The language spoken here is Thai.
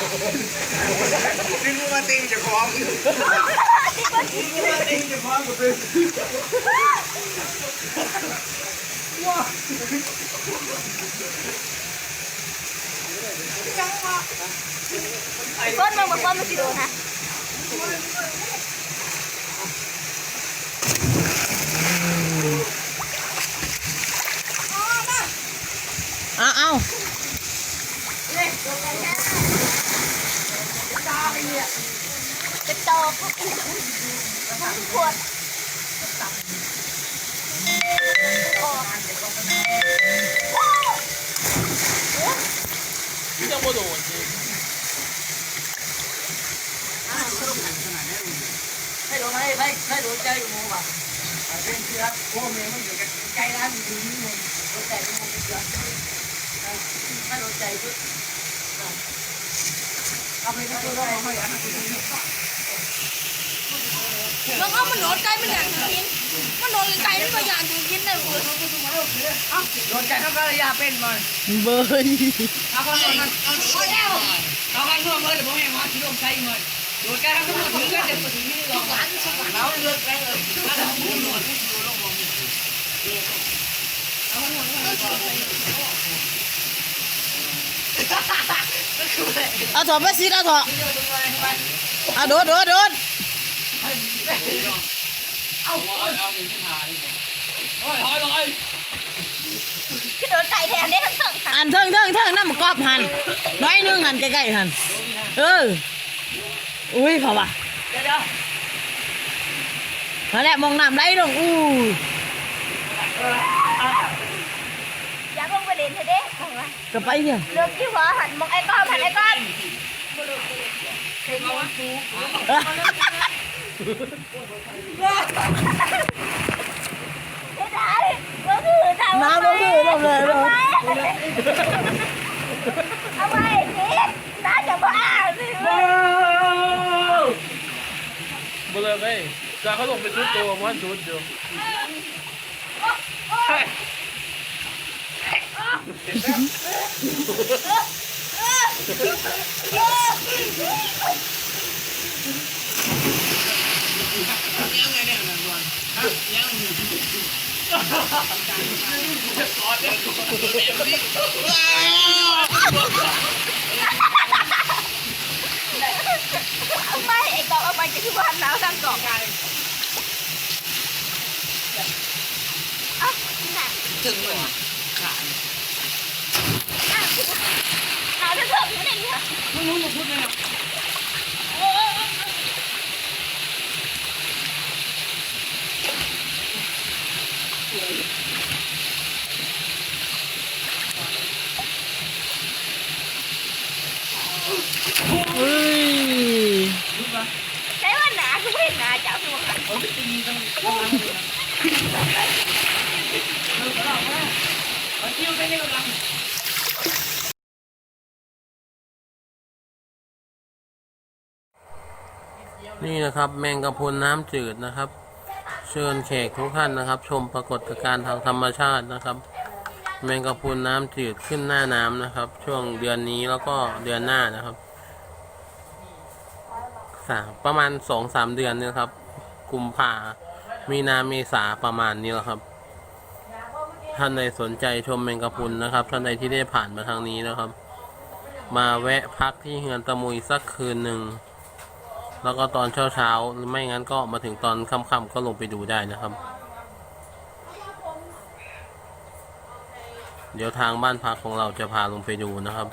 ดึงมาติงจะคล้องดึงมาติงจะคล้องกับเป็นว้าไอ้ก้นมึงบอกว่ามันสิโดนฮะ เอาเอา กระจอกขวดออกยังบ่โดนสิให้โดนให้ให้ให้โดนใจกูว่ะเป็นเชือกพวกเมย์มันอยู่กันใจร้านอยู่นี่มึงโดนใจกูมึงเชือให้โดนใจกูเอาไปที่ตัวยากให้กูดูมันเอามันโดนไก่มันอยากกิน มันโดนไก่มันก็อยากกินเลยกูโดนใจเขาก็ยาเป็นมันเบยเอาคนเอาเอาเอาแล้วเอาคนทั่วเมื่อเดี๋ยวผมให้หมอที่ลงใช้เงินโดนใจเขาก็ถึงก็เด็กถึงนี่หรอกเราเลือกไปเลยถ้าเราพูดหมดเอาคนหมด อาถอดไปสิเอาถอดเอาโดดโดดโดดเอาเอาเอาเป็นที่หายโอ้ยหอยลอยคือโดนไก่แทนได้ทั้งสองอันเทิงเทิงเทิงน้ำกรอบหันน้อยนึงหันใกล้ๆหันเอออุ้ยเขาว่ะเดี๋ยวเดี๋ยวนั่นแหละมองน้ำไหลลงอู้ อยากลงไปเล่นเถอะเด้ของว่าก็ไปเนี่ยเลือกที่หัวหันมองไอ้ก้อนหันไอ้ก้อนเอ อเฮ้ยไอ้กองเลยลงเอาไปสิน้าจาสิบ่บ้ากเขาลงไปชุดตัวมันชุดอยู่เอาไปไอ้กองเอาไปจะคือว่าหนาวทั้งกองกันอะนี่น่ะ ถึงเลยอะหนาวทั้งเถอะอยู่ในนี้ ค่ะมึงรู้จะพูดไหมเฮ้ยใช้ว่าหนาคือไม่หนาจับตัวค่ะนี่ นี่นะครับแมงกะพรุนน้ำจืดนะครับ เชิญแขกทุกท่านนะครับ ชมปรากฏการณ์ทางธรรมชาตินะครับ แมงกะพรุนน้ำจืดขึ้นหน้าน้ำนะครับ ช่วงเดือนนี้แล้วก็เดือนหน้านะครับสามประมาณสองสามเดือนนี่ครับกุมภามีนาเมษาประมาณนี้แหละครับ ท่านใดสนใจชมแมงกะพรุนนะครับ ท่านใดที่ได้ผ่านมาทางนี้นะครับ มาแวะพักที่เฮือนตะมุยสักคืนหนึ่ง แล้วก็ตอนเช้าเช้าๆหรือไม่งั้นก็มาถึงตอนค่ำๆก็ลงไปดูได้นะครับ เดี๋ยวทางบ้านพักของเราจะพาลงไปดูนะครับ